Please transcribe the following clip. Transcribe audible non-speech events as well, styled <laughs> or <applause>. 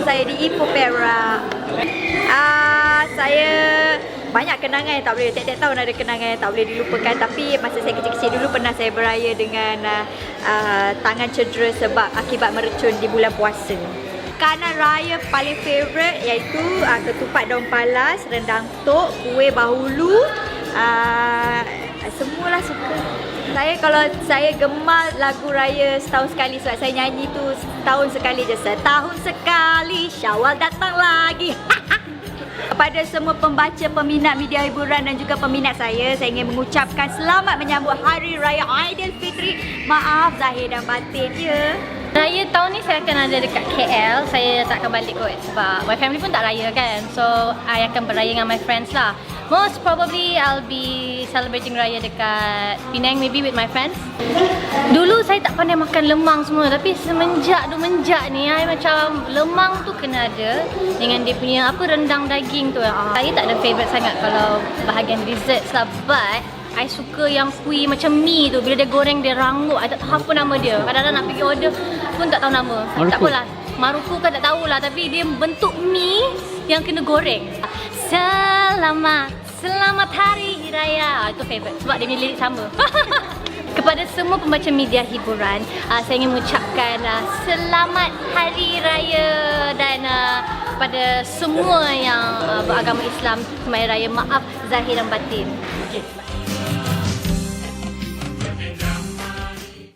saya di Ipoh Perak. Ah, saya banyak kenangan tak boleh tiap-tiap tahun ada kenangan yang tak boleh dilupakan tapi masa saya kecil-kecil dulu pernah saya beraya dengan uh, uh, tangan cedera sebab akibat meracun di bulan puasa. Makanan raya paling favourite iaitu uh, ketupat daun palas, rendang tok, kuih bahulu, uh, semualah suka. Saya kalau saya gemar lagu raya setahun sekali sebab saya nyanyi tu setahun sekali je. Setahun sekali Syawal datang lagi. <laughs> Kepada semua pembaca, peminat media hiburan dan juga peminat saya, saya ingin mengucapkan selamat menyambut Hari Raya Aidilfitri. Maaf zahir dan batin ya. Raya tahun ni saya akan ada dekat KL Saya tak akan balik kot sebab my family pun tak raya kan So I akan beraya dengan my friends lah Most probably I'll be celebrating raya dekat Penang maybe with my friends. Dulu saya tak pandai makan lemang semua Tapi semenjak tu menjak ni I macam lemang tu kena ada Dengan dia punya apa rendang daging tu. Ah, Saya tak ada favourite sangat kalau bahagian desserts lah But I suka yang kuih macam mi tu. Bila dia goreng dia rangup I tak tahu apa nama dia. Kadang-kadang nak pergi order pun tak tahu nama. Maruku. Tak apalah. Maruku kan tak tahulah Tapi dia bentuk mi yang kena goreng Selamat. Selamat Hari Raya. Ah, Itu favourite Sebab dia punya lirik sama. <laughs> Kepada semua pembaca media hiburan uh, Saya ingin mengucapkan uh, Selamat Hari Raya Dan uh, kepada semua yang uh, beragama Islam Semaya Raya. Maaf Zahir dan Batin. Okay.